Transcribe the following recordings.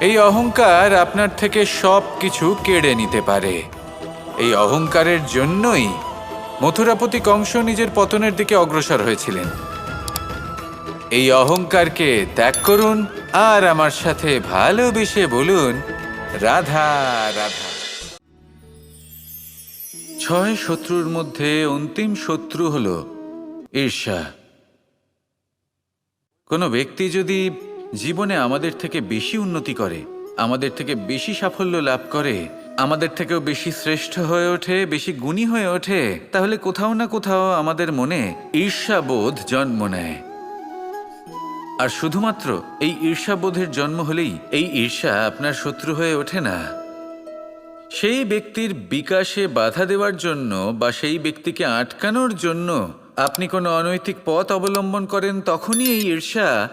এই অহংকার আপনার থেকে সব কিছু কেড়ে নিতে পারে। এই অহংকারের জন্যই মথুরাপতি কংস নিজের পতনের দিকে অগ্রসর হয়েছিলেন। এই অহংকারকে ত্যাগ করুন আর আমার সাথে ভালোবেসে বলুন, রাধা রাধা। ছয় শত্রুর মধ্যে অন্তিম শত্রু হল ঈর্ষা। কোনো ব্যক্তি যদি জীবনে আমাদের থেকে বেশি উন্নতি করে, আমাদের থেকে বেশি সাফল্য লাভ করে, আমাদের থেকেও বেশি শ্রেষ্ঠ হয়ে ওঠে, বেশি গুণী হয়ে ওঠে, তাহলে কোথাও না কোথাও আমাদের মনে ঈর্ষাবোধ জন্ম নেয়। আর শুধুমাত্র এই ঈর্ষাবোধের জন্ম হলেই এই ঈর্ষা আপনার শত্রু হয়ে ওঠে না। সেই ব্যক্তির বিকাশে বাধা দেওয়ার জন্য বা সেই ব্যক্তিকে আটকানোর জন্য আপনি কোনো অনৈতিক পথ অবলম্বন করেন, তখনই এই ঈর্ষা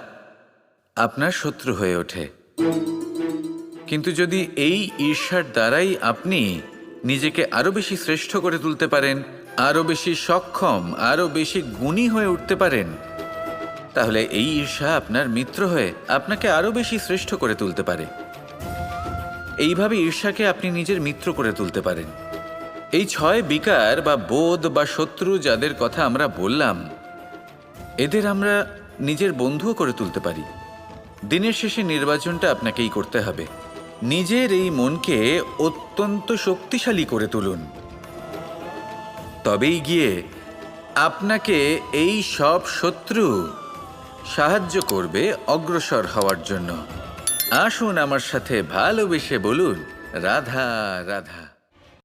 আপনার শত্রু হয়ে ওঠে। কিন্তু যদি এই ঈর্ষার দ্বারাই আপনি নিজেকে আরও বেশি শ্রেষ্ঠ করে তুলতে পারেন, আরও বেশি সক্ষম, আরও বেশি গুণী হয়ে উঠতে পারেন, তাহলে এই ঈর্ষা আপনার মিত্র হয়ে আপনাকে আরও বেশি শ্রেষ্ঠ করে তুলতে পারে। এইভাবে ঈর্ষাকে আপনি নিজের মিত্র করে তুলতে পারেন। এই ছয় বিকার বা বোধ বা শত্রু যাদের কথা আমরা বললাম, এদের আমরা নিজের বন্ধুও করে তুলতে পারি। দিনের শেষে নির্বাচনটা আপনাকেই করতে হবে। নিজের এই মনকে অত্যন্ত শক্তিশালী করে তুলুন। তবেই গিয়ে আপনাকে এই সব শত্রু সাহায্য করবে অগ্রসর হওয়ার জন্য। আসুন আমার সাথে ভালোবেসে বলুন, রাধা রাধা।